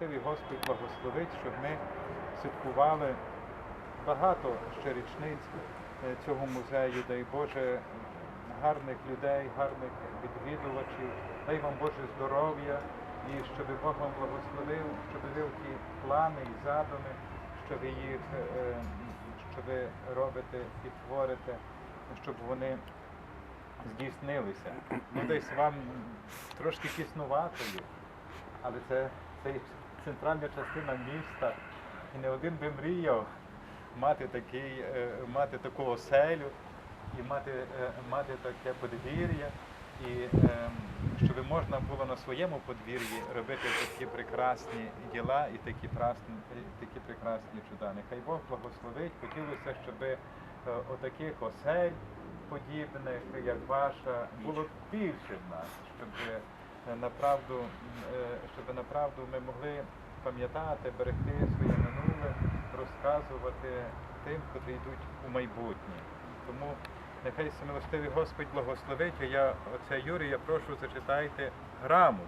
всемилостивий Господь благословить, щоб ми святкували багато ще річниць е, цього музею, дай Боже, гарних людей, гарних відвідувачів, дай вам Боже здоров'я і щоб Бог вам благословив, щоб ви ті плани і задуми, що ви їх, е, що ви робите і творите, щоб вони здійснилися. Ну, десь вам трошки тіснуватою, але це, це і центральна частина міста. І не один би мріяв мати, такий, е, мати таку оселю і мати, е, мати таке подвір'я, і е, щоб можна було на своєму подвір'ї робити такі прекрасні діла і такі, прасні, такі прекрасні чуда. Нехай Бог благословить. Хотілося, щоб е, отаких осель подібних, як ваша, було більше в нас, щоб е, направду, е, щоб направду ми могли пам'ятати, берегти своє минуле, розказувати тим, котрі йдуть у майбутнє. Тому нехай всемилостивий Господь благословить, я, оце Юрій, я прошу зачитайте граму.